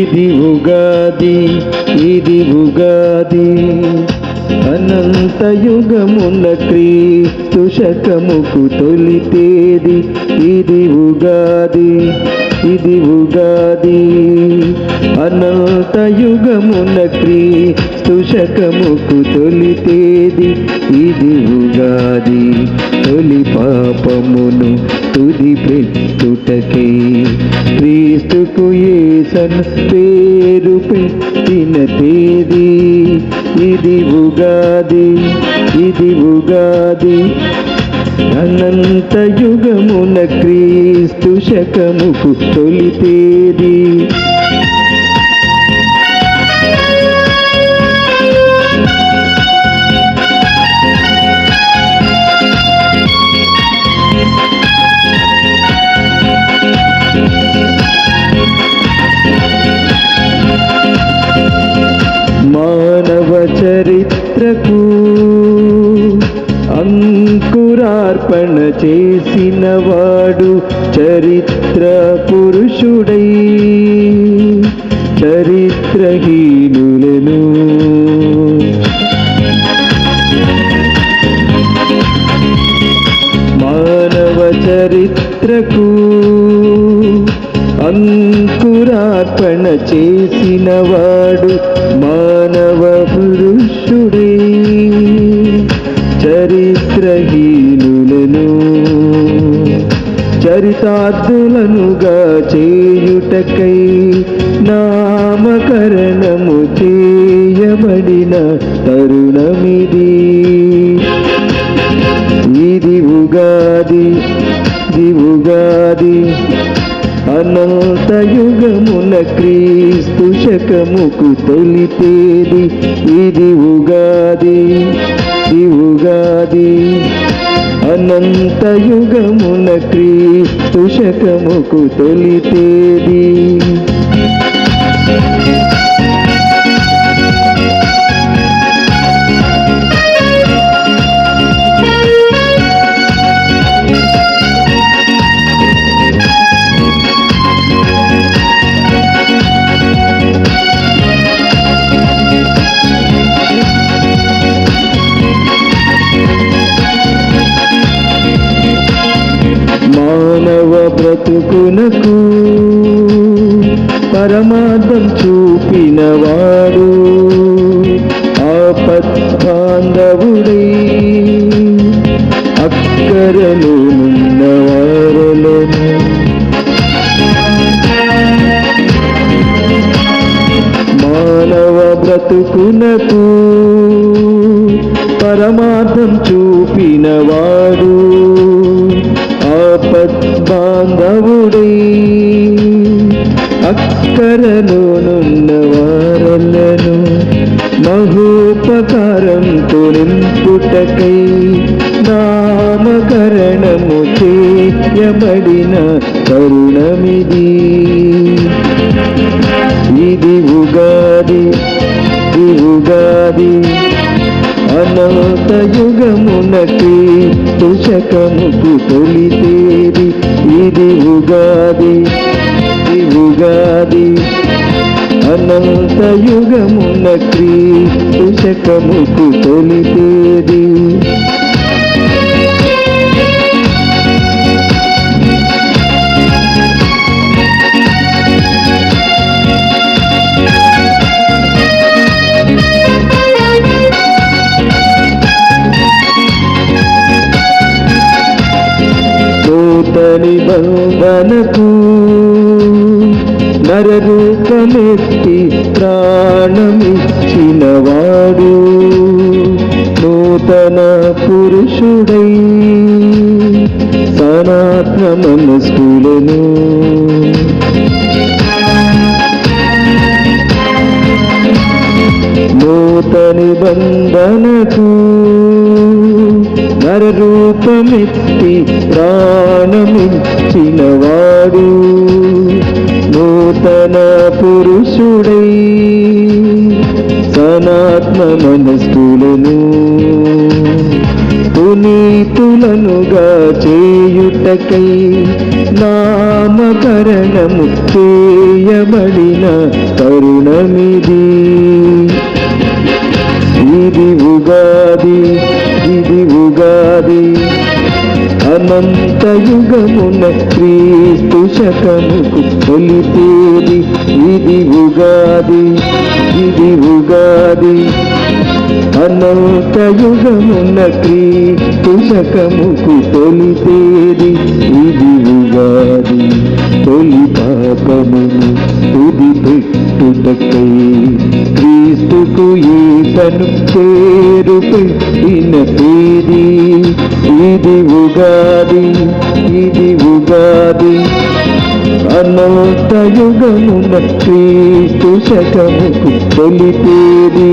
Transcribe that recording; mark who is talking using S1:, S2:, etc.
S1: ఇది ఉగాది ఇది ఉగాది. అనంత యుగమున క్రీస్తు శకముకు తొలితేది. ఇది ఉగాది ఇది ఉగాది. అనంత యుగమున క్రీస్తు శకముకు తొలితేది. ఇది ఉగాది తొలి పాపమును తుది పెట్టుటకే. క్రీస్తుకు ఏసన్ పేరు పుట్టిన తేదీ ఇది ఉగాది ఇది ఉగాది. అనంత యుగమున క్రీస్తు శకముకు తొలి తేదీ. చేసినవాడు చేసిన వాడు చరిత్ర పురుషుడై చరిత్రహీనులను. మానవ చరిత్రకు అంకురార్పణ చేసిన వాడు మానవ పురుషుడే చరిత్రహీనులను. సాధులనుగా చేయుటకై నామకరణము చేయబడిన తరుణమిది. ఇది ఉగాది ఇది ఉగాది. అనంత యుగమున క్రీస్తు శకముకు తొలితేది ఇది ఉగాది. శివుగాది ఉగాది అనంత యుగమున క్రీస్తు శకముకు తొలితేది. మానవ పరమార్థం చూపినవాడు ఆపద్బాంధవుడై అక్కరలు ఉన్నవారలను మానవ బ్రతుకునకు పరమార్థం చూపినవాడు ఆపద్బాంధవుడై అక్కరలోనున్న వారలను మహోపకారంతో నింపుటకై నామకరణము చేయబడిన తరుణమిది ఇది ఉగాది ఉగాది. అనంత యుగమునకి తుషకముకు తొలితేది. ఇది ఉగాది ఇది ఉగాది. అనంత యుగమున క్రీస్తు శకముకు తొలితేది నిబంధనకు నరరూపమెత్తి ప్రాణమిచ్చినవాడు నూతన పురుషుడై సనాత్మ మనస్కులను నూతని బంధనకు నరరూపమెత్తి ప్రాణమిచ్చినవాడు నూతన పురుషుడై సనాత్మ మనస్కులను పునీతులనుగా చేయుటకై నామకరణము చేయబడిన తరుణమిది. అనంత యుగమున క్రీస్తు శకముకు తొలిపేది ఇది ఉగాది ఇది ఉగాది. అనంత యుగమున క్రీస్తు శకముకు తొలిపేది ఇది ఉగాది తొలి పాపమును తుది పెట్టుటకై క్రీస్తుకు ఈతను పేరు పెట్టిన తేదీ ఉగాది ఇది ఉగాది. అనంత యుగమున క్రీస్తు శకముకు తొలిపేది